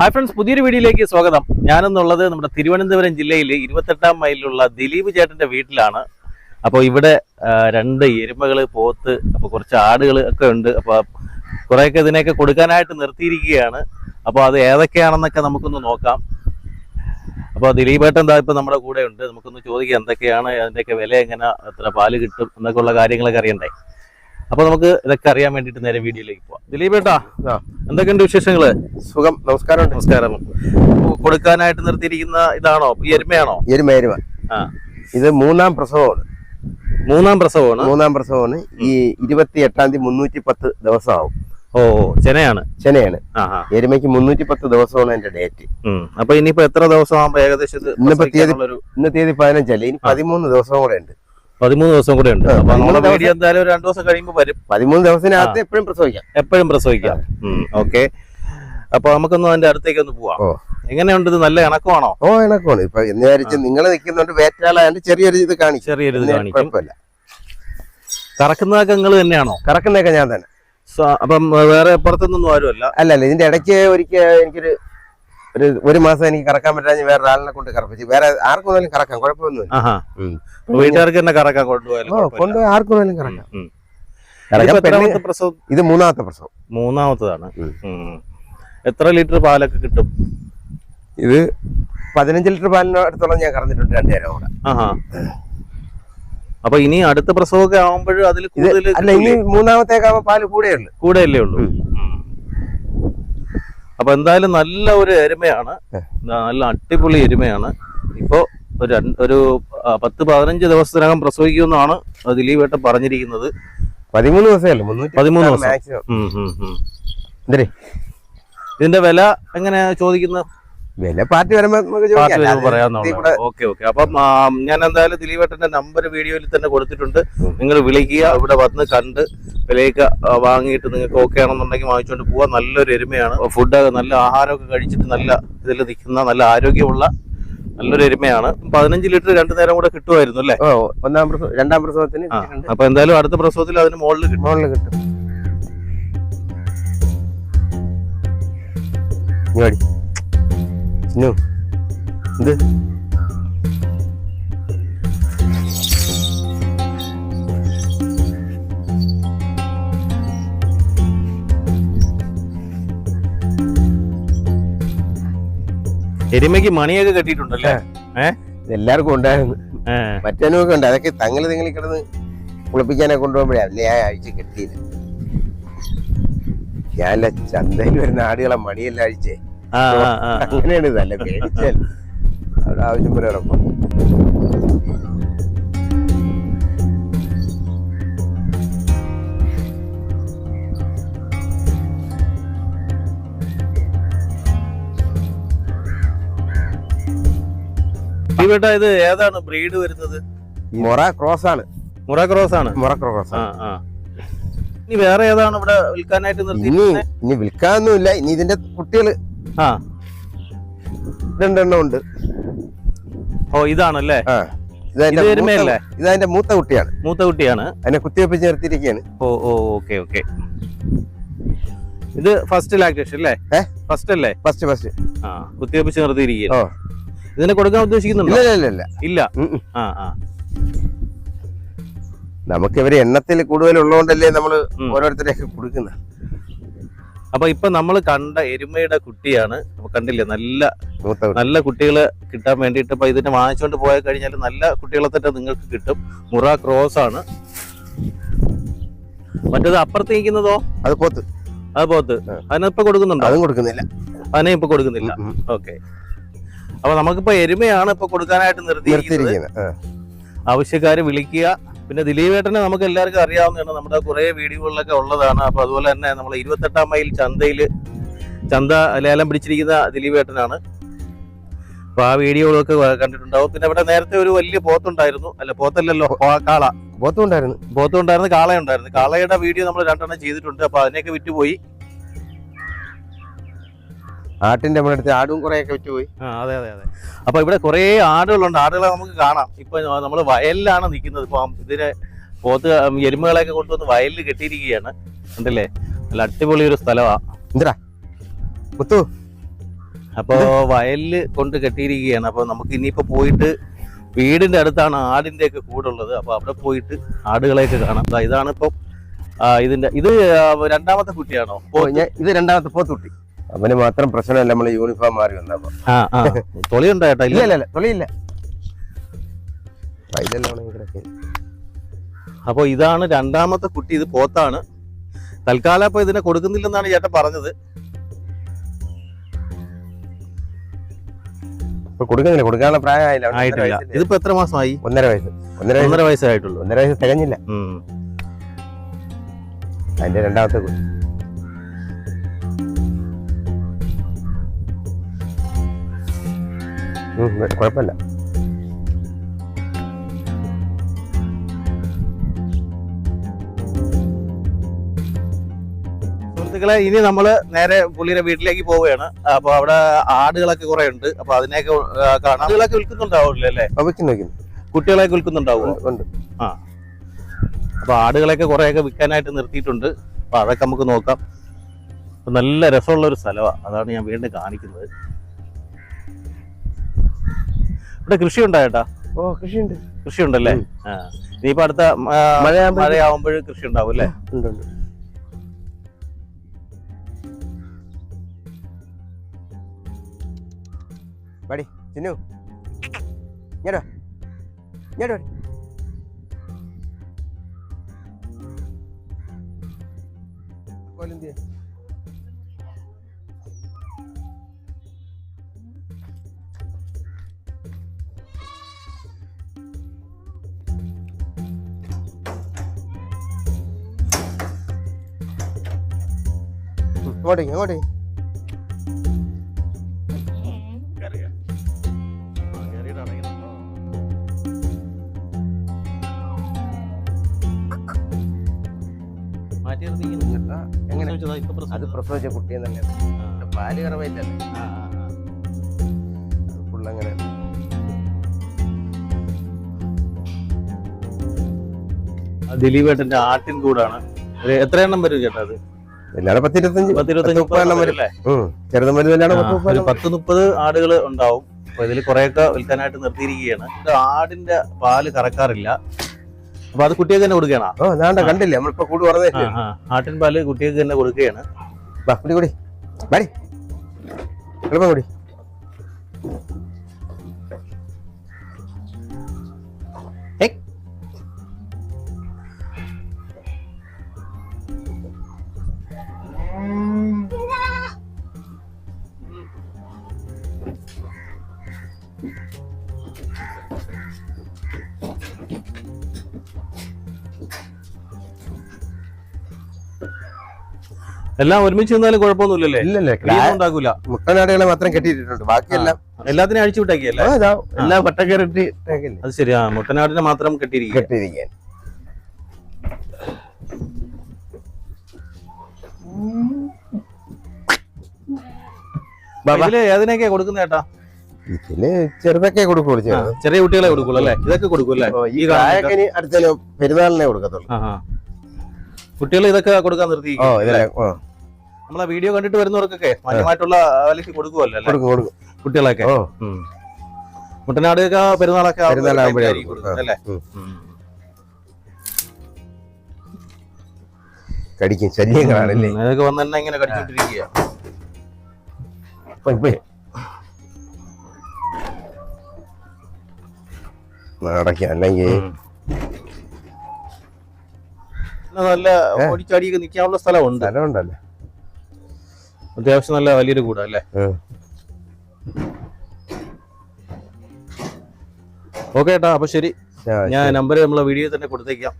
Hi friends പുതിയൊരു വീഡിയോയിലേക്ക് സ്വാഗതം. ഞാനെന്നുള്ളത് നമ്മുടെ തിരുവനന്തപുരം ജില്ലയിൽ ഇരുപത്തെട്ടാം മൈലിലുള്ള ദിലീപ് ചേട്ടന്റെ വീട്ടിലാണ്. അപ്പോൾ ഇവിടെ രണ്ട് എരുമകൾ പോത്ത് അപ്പോൾ കുറച്ച് ആടുകൾ ഒക്കെ ഉണ്ട്. അപ്പോൾ കുറേയൊക്കെ ഇതിനെയൊക്കെ കൊടുക്കാനായിട്ട് നിർത്തിയിരിക്കുകയാണ്. അപ്പോൾ അത് ഏതൊക്കെയാണെന്നൊക്കെ നമുക്കൊന്ന് നോക്കാം. അപ്പോൾ ദിലീപ് ഏട്ടൻ എന്താ ഇപ്പോൾ നമ്മുടെ കൂടെ ഉണ്ട്. നമുക്കൊന്ന് ചോദിക്കാം എന്തൊക്കെയാണ് അതിന്റെയൊക്കെ വില എങ്ങനെ? എത്ര പാൽ കിട്ടും? എന്നൊക്കെയുള്ള കാര്യങ്ങളൊക്കെ അറിയണ്ടേ? അപ്പോൾ നമുക്ക് ഇതൊക്കെ അറിയാൻ വേണ്ടിട്ട് നേരെ വീഡിയോയിലേക്ക് പോവാം. ദിലീപ് ഏട്ടാ. എന്തൊക്കെയുണ്ട് വിശേഷങ്ങൾ? സുഖം നമസ്കാരം. നമസ്കാരം കൊടുക്കാനായിട്ട് നിർത്തിയിരിക്കുന്ന ഇതാണോ? എരുമയാണോ? എരുമ എരുമ. ആ. ഇത് മൂന്നാം പ്രസവമാണ്. മൂന്നാം പ്രസവമാണ്? മൂന്നാം പ്രസവമാണ്. ഈ ഇരുപത്തി എട്ടാം തീയതി മുന്നൂറ്റി പത്ത് ദിവസമാവും. ഓ ചെനയാണ്? ചെനയാണ്. എരുമയ്ക്ക് മുന്നൂറ്റി പത്ത് ദിവസമാണ് എന്റെ ഡേറ്റ്. അപ്പൊ ഇനിയിപ്പോ എത്ര ദിവസം ആകുമ്പോ ഏകദേശം ഇന്നത്തെ ഇന്നിപ്പോ തീയതി- ഇന്ന് തീയതി പതിനഞ്ചല്ലേ? ഇനി പതിമൂന്ന് ദിവസം കൂടെ ഉണ്ട്. പതിമൂന്ന് ദിവസം കൂടെ ഉണ്ട്. അപ്പൊ നമ്മുടെ വീഡിയോ എന്തായാലും ഒരു രണ്ടു ദിവസം കഴിയുമ്പോൾ വരും. പതിമൂന്ന് ദിവസത്തിനകത്ത് എപ്പോഴും പ്രസവിക്കാം. എപ്പോഴും പ്രസവിക്കാം. ഓക്കെ. അപ്പൊ നമുക്കൊന്ന് അതിന്റെ അടുത്തേക്ക് ഒന്ന് പോവാം. എങ്ങനെയുണ്ട് ഇത്? നല്ല ഇണക്കമാണോ? ഓ ഇണക്കമാണ്. ഇപ്പൊ എന്ന് വിചാരിച്ച് നിങ്ങൾ നിൽക്കുന്നുണ്ട് വേറ്റാളാണ്ട് ചെറിയൊരു ഇത് കാണിക്കും. ചെറിയൊരു ഇത് കാണിക്കും. കറക്കുന്നതൊക്കെ നിങ്ങൾ തന്നെയാണോ? കറക്കുന്നതൊക്കെ ഞാൻ തന്നെ. അപ്പം വേറെ പുറത്തുനിന്നൊന്നും ആരുമല്ല? അല്ല അല്ല ഇതിന്റെ ഇടയ്ക്ക് ഒരിക്കൽ എനിക്കൊരു ഒരു ഒരു മാസം എനിക്ക് കറക്കാൻ പറ്റാഞ്ഞ് വേറെ ഒരാളിനെ കൊണ്ട് കറപ്പിച്ചു. വേറെ ആർക്കും വേണമെങ്കിലും കറക്കാം കുഴപ്പമൊന്നുമില്ല. വീട്ടുകാർക്ക് തന്നെ കറക്കാൻ കൊണ്ടുപോയാലും. കൊണ്ടുപോയി ആർക്കും വേണമെങ്കിലും കറക്കാം. ഇത് മൂന്നാമത്തെ പ്രസവം. മൂന്നാമത്തതാണ്. എത്ര ലിറ്റർ പാലൊക്കെ കിട്ടും? ഇത് പതിനഞ്ച് ലിറ്റർ പാലിന് അടുത്തോളം ഞാൻ കറന്നിട്ടുണ്ട് രണ്ടുപേരും കൂടെ. അപ്പൊ ഇനി അടുത്ത പ്രസവമൊക്കെ ആവുമ്പോഴും അതിൽ കൂടുതൽ അല്ല ഇനി മൂന്നാമത്തേക്കാവുമ്പോ പാൽ കൂടെയുള്ളു കൂടെയല്ലേ ഉള്ളൂ. അപ്പൊ എന്തായാലും നല്ല ഒരു എരുമയാണ്. നല്ല അടിപൊളി എരുമയാണ്. ഇപ്പോ ഒരു പത്ത് പതിനഞ്ച് ദിവസത്തിനകം പ്രസവിക്കുമെന്നാണ് ദിലീപ് ഏട്ടൻ പറഞ്ഞിരിക്കുന്നത്. പതിമൂന്ന് ദിവസമല്ലേ? പതിമൂന്ന് ദിവസം. ഇതിന്റെ വില എങ്ങനെയാ ചോദിക്കുന്നത്? വില പാർട്ടി വരുമ്പോ അപ്പം ഞാൻ എന്തായാലും ദിലീപേട്ടന്റെ നമ്പർ വീഡിയോയിൽ തന്നെ കൊടുത്തിട്ടുണ്ട്. നിങ്ങൾ വിളിക്കുക ഇവിടെ വന്ന് കണ്ട് വിലയൊക്കെ വാങ്ങിയിട്ട് നിങ്ങൾക്ക് ഓക്കെ ആണെന്നുണ്ടെങ്കിൽ വാങ്ങിച്ചുകൊണ്ട് പോവാൻ നല്ലൊരു എരുമയാണ്. ഫുഡ് നല്ല ആഹാരമൊക്കെ കഴിച്ചിട്ട് നല്ല ഇതിൽ നിൽക്കുന്ന നല്ല ആരോഗ്യമുള്ള നല്ലൊരു എരുമയാണ്. പതിനഞ്ച് ലിറ്റർ രണ്ടു നേരം കൂടെ കിട്ടുമായിരുന്നു അല്ലേ? ഒന്നാം പ്രസവം രണ്ടാം പ്രസവത്തിന് അപ്പൊ എന്തായാലും അടുത്ത പ്രസവത്തിൽ അതിന് മുകളിൽ കിട്ടും. മോളിൽ കിട്ടും. ചിന്നു ഇത്? എരുമയ്ക്ക് മണിയൊക്കെ കെട്ടിയിട്ടുണ്ടല്ലേ? എല്ലാവർക്കും ഉണ്ടായിരുന്നു. മറ്റനുമൊക്കെ ഉണ്ട്. അതൊക്കെ തങ്ങൾ നിങ്ങൾ കിടന്ന് കുളിപ്പിക്കാനെ കൊണ്ടുപോകുമ്പോഴേ അല്ലേ ആ ആഴ്ച കിട്ടിയില്ല ഞാനല്ല ചന്തയിൽ വരുന്ന ആടുകളെ മണിയെല്ലാം അഴിച്ചേ. അങ്ങനെയാണ് ഇതല്ല പേടിച്ചാൽ അവിടെ ആവശ്യം പോലെ ഉറപ്പാണ് ഇത് ഏതാണ് ബ്രീഡ് വരുന്നത്? മൊറ ക്രോസ് ആണ് മുറ ക്രോസ് ആണ് മൊറ ക്രോസ് ആ ആ. ഇനി വേറെ ഏതാണ് ഇവിടെ വിൽക്കാനായിട്ട് ഇനി നിർത്തിയിരിക്കുന്നത്? ഇനി വിൽക്കാനൊന്നുമില്ല. ഇനി ഇതിന്റെ കുട്ടികൾ ആ. രണ്ടെണ്ണം ഉണ്ട്. ഓ ഇതാണല്ലേ? ഇതതിന്റെ? മൂത്ത- കുട്ടിയാണ്. മൂത്ത കുട്ടിയാണ്. അതിനെ കുത്തിവെപ്പിച്ച് നിർത്തിയിരിക്കുകയാണ്. ഓ ഓ ഓക്കെ ഓക്കെ. ഇത് ഫസ്റ്റ് ലാക്ടേഷൻ അല്ലേ? ഫസ്റ്റ് അല്ലേ? ഫസ്റ്റ് ഫസ്റ്റ് ആ കുത്തിവെപ്പിച്ച് നിർത്തിയിരിക്കുക ഓ. ഇതിനെ കൊടുക്കാൻ ഉദ്ദേശിക്കുന്നുണ്ടോ? ഇല്ല ഇല്ല ഇല്ല. ആ ആ. നമുക്ക് ഇവർ എണ്ണത്തിൽ കൂടുതൽ ഉള്ളതുകൊണ്ടല്ലേ നമ്മൾ ഉം. ഓരോരുത്തരെയൊക്കെ കൊടുക്കുന്നത്. അപ്പൊ ഇപ്പൊ നമ്മൾ കണ്ട എരുമയുടെ കുട്ടിയാണ് കണ്ടില്ലേ? നല്ല നല്ല കുട്ടികളെ കിട്ടാൻ വേണ്ടിയിട്ട് ഇപ്പൊ ഇതിനെ വാങ്ങിച്ചുകൊണ്ട് പോയി കഴിഞ്ഞാൽ നല്ല കുട്ടികളെ തന്നെ നിങ്ങൾക്ക് കിട്ടും. മുറ ക്രോസ് ആണ്. മറ്റേത് അപ്പുറത്ത് നിൽക്കുന്നതോ? അത് പോത്ത്. അത് പോത്ത്. അതിനിപ്പോ കൊടുക്കുന്നുണ്ടോ? അതും കൊടുക്കുന്നില്ല. അതിനെ ഇപ്പൊ കൊടുക്കുന്നില്ല. ഓക്കെ. അപ്പൊ നമുക്കിപ്പോ എരുമയാണ് ഇപ്പൊ കൊടുക്കാനായിട്ട് നിർത്തിയിരിക്കുന്നത്. ആവശ്യക്കാര് വിളിക്കുക. പിന്നെ ദിലീപേട്ടനെ നമുക്ക് എല്ലാവർക്കും അറിയാവുന്നതാണ് നമ്മുടെ കുറെ വീഡിയോകളിലൊക്കെ ഉള്ളതാണ്. അപ്പൊ അതുപോലെ തന്നെ നമ്മൾ ഇരുപത്തെട്ടാം മൈൽ ചന്തയിൽ ചന്ത ലേലം പിടിച്ചിരിക്കുന്ന ദിലീപേട്ടനാണ്. അപ്പൊ ആ വീഡിയോകളൊക്കെ കണ്ടിട്ടുണ്ടാവും. പിന്നെ ഇവിടെ നേരത്തെ ഒരു വലിയ പോത്തുണ്ടായിരുന്നു. അല്ല പോത്തല്ലല്ലോ കാള. പോത്തുണ്ടായിരുന്നു. പോത്തുണ്ടായിരുന്നു കാളയുണ്ടായിരുന്നു. കാളയുടെ വീഡിയോ നമ്മൾ രണ്ടെണ്ണം ചെയ്തിട്ടുണ്ട്. അപ്പൊ അതിനെയൊക്കെ വിറ്റുപോയി. ആട്ടിന്റെ നമ്മുടെ അടുത്ത് ആടും കുറെ ഒക്കെ വിറ്റുപോയി ആ അതെ അതെ അതെ. അപ്പൊ ഇവിടെ കുറേ ആടുകളുണ്ട്. ആടുകളെ നമുക്ക് കാണാം. ഇപ്പൊ നമ്മൾ വയലിലാണ് നിൽക്കുന്നത് ഇപ്പൊ ഇതിനെ പോത്ത് എരുമകളെയൊക്കെ കൊണ്ടുവന്ന് വയലിൽ കെട്ടിയിരിക്കുകയാണ്. ഉണ്ടല്ലേ നല്ല അടിപൊളി ഒരു സ്ഥലമാണ് മുത്തു അപ്പോൾ വയലിൽ കൊണ്ട് കെട്ടിയിരിക്കുകയാണ്. അപ്പോൾ നമുക്ക് ഇനിയിപ്പോ പോയിട്ട് വീടിന്റെ അടുത്താണ് ആടിന്റെ ഒക്കെ കൂടുള്ളത്. അപ്പോൾ അവിടെ പോയിട്ട് ആടുകളെയൊക്കെ കാണാം. ഇതാണ് ഇപ്പം ഇതിന്റെ ഇത് രണ്ടാമത്തെ കുട്ടിയാണോ? ഇത് രണ്ടാമത്തെ പോത്തുട്ടി. അവന് മാത്രം പ്രശ്നമല്ല നമ്മൾ യൂണിഫോം മാറി വന്നപ്പോ ആ തൊളിയുണ്ടോ ചേട്ടാ ഇല്ല. ഇല്ല തൊളിയില്ല അപ്പോൾ ഇതാണ് രണ്ടാമത്തെ കുട്ടി ഇത് പോത്താണ്. തൽക്കാലം അപ്പൊ ഇതിനെ കൊടുക്കുന്നില്ലെന്നാണ് ചേട്ടൻ പറഞ്ഞത്. കൊടുക്കുന്നില്ല കൊടുക്കാനുള്ള പ്രായമായില്ല. ആയിട്ടില്ല? ഇതിപ്പോ എത്ര മാസമായി? ഒന്നര വയസ്സ്. ഒന്നര ഒന്നര വയസ്സായിട്ടുള്ളൂ ഒന്നര വയസ്സ് തികഞ്ഞില്ല. അതിന്റെ രണ്ടാമത്തെ കുട്ടി. കുഴപ്പമില്ല സുഹൃത്തുക്കളെ ഇനി നമ്മൾ നേരെ പുള്ളിയുടെ വീട്ടിലേക്ക് പോവുകയാണ്. അപ്പൊ അവിടെ ആടുകളൊക്കെ കുറെ ഉണ്ട്. അപ്പൊ അതിനെയൊക്കെ ആ, കാണാം. ആടുകളൊക്കെ വിൽക്കുന്നുണ്ടാവില്ലേ അല്ലേ? കുട്ടികളെയൊക്കെ വിൽക്കുന്നുണ്ടാവും ഉണ്ട്, ഉണ്ട്. അപ്പൊ ആടുകളെയൊക്കെ കുറെയൊക്കെ വിൽക്കാനായിട്ട് നിർത്തിയിട്ടുണ്ട്. അപ്പൊ അതൊക്കെ നമുക്ക് നോക്കാം. നല്ല രസമുള്ള ഒരു സ്ഥലമാണ് അതാണ് ഞാൻ വീണ്ടും കാണിക്കുന്നത്. ഇവിടെ കൃഷി ഉണ്ടായേട്ടാ ഓ കൃഷിയുണ്ട്. കൃഷി ഉണ്ടല്ലേ ഉം. ആ. ഇനിയിപ്പോ അടുത്ത മഴയാവുമ്പോഴും കൃഷി ഉണ്ടാവും അല്ലേ പടി ചിന്നു. ഇങ്ങോട്ടോ ഇങ്ങോട്ടോ കോലെന്തിയെ അങ്ങോട്ടേക്ക് അങ്ങോട്ടേക്ക്. എങ്ങനെ? അത്. പ്രസവിച്ച കുട്ടിയെ തന്നെ പാൽ ആ. ഫുള്ളങ്ങനെ ആ. ദിലീപേട്ടന്റെ ആട്ടിൻ കൂടാണ്. എത്ര എണ്ണം വരും ചേട്ടാ അത്? എല്ലാടെ പത്തിരുപത്തഞ്ച്. പത്തിരുപത്തഞ്ച് മുപ്പത് എണ്ണം വരും. ചെറുതും വലുതെല്ലാം ആ, പത്ത് മുപ്പത് ആടുകൾ ഉണ്ടാവും. അപ്പൊ ഇതിൽ കുറെയൊക്കെ വിൽക്കാനായിട്ട് നിർത്തിയിരിക്കുകയാണ്. ആടിന്റെ പാൽ കറക്കാറില്ല. അപ്പൊ അത് കുട്ടികൾക്ക് തന്നെ കൊടുക്കുകയാണ്? കണ്ടില്ല? നമ്മളിപ്പോ കൂട് പറഞ്ഞേ ആട്ടിൻ പാൽ കുട്ടികൾക്ക് തന്നെ കൊടുക്കുകയാണ്. കൂടി കുടി. വാടി എളുപ്പം കുടി. എല്ലാം ഒരുമിച്ച് നിന്നാലും കുഴപ്പമൊന്നുമില്ലല്ലേ? ഇല്ലല്ലേ. ഉണ്ടാക്കൂല. മുട്ടനാടുകളെ മാത്രം കെട്ടിയിട്ടുണ്ട് ബാക്കിയെല്ലാം എല്ലാത്തിനും അഴിച്ചു വിട്ടേക്കല്ലേ? എല്ലാം വട്ടക്കേറിട്ട് അത് ശരിയാ മുട്ടനാടിനെ മാത്രം കെട്ടിയിരിക്കും കെട്ടിയിരിക്കാൻ. ഇതിൽ ഏതിനൊക്കെയാ കൊടുക്കുന്ന ചേട്ടാ ഇതിൽ ചെറുതൊക്കെ കൊടുക്കുള്ളൂ ചെറിയ കുട്ടികളെ കൊടുക്കുള്ളൂ അല്ലേ? ഇതൊക്കെ കൊടുക്കൂല്ലേ ഈ ഈ കാണുന്ന കായൊക്കെ ഇനി അടുത്തതിന് പെരുന്നാളിനെ കൊടുക്കത്തുള്ളൂ. കുട്ടികൾ ഇതൊക്കെ കൊടുക്കാൻ നിർത്തി ഓ ഇതല്ലേ ഓ. നമ്മളെ വീഡിയോ കണ്ടിട്ട് വരുന്നവർക്കൊക്കെ മാന്യമായിട്ടുള്ള വിലക്ക് കൊടുക്കുമല്ലോ അല്ലേ? കൊടുക്കും കൊടുക്കും. കുട്ടികളൊക്കെ. മുട്ടനാടൊക്കെ പെരുന്നാളൊക്കെ അല്ലേ. കടിക്കും. ശല്യങ്ങളാണല്ലേ? അതൊക്കെ വന്ന് തന്നെ ഇങ്ങനെ കടിച്ചോണ്ടിരിക്കുക. നടക്കാം അല്ലെങ്കിൽ നല്ല ഓടിച്ചാടിയൊക്കെ നിൽക്കാനുള്ള സ്ഥലമുണ്ട്. സ്ഥലമുണ്ടല്ലോ? അത്യാവശ്യം നല്ല വലിയൊരു കൂടാ അല്ലേ. ഓക്കെ ഏട്ടാ അപ്പൊ ശരി. ഞാൻ നമ്പർ നമ്മളെ വീഡിയോ തന്നെ കൊടുത്തേക്കാം.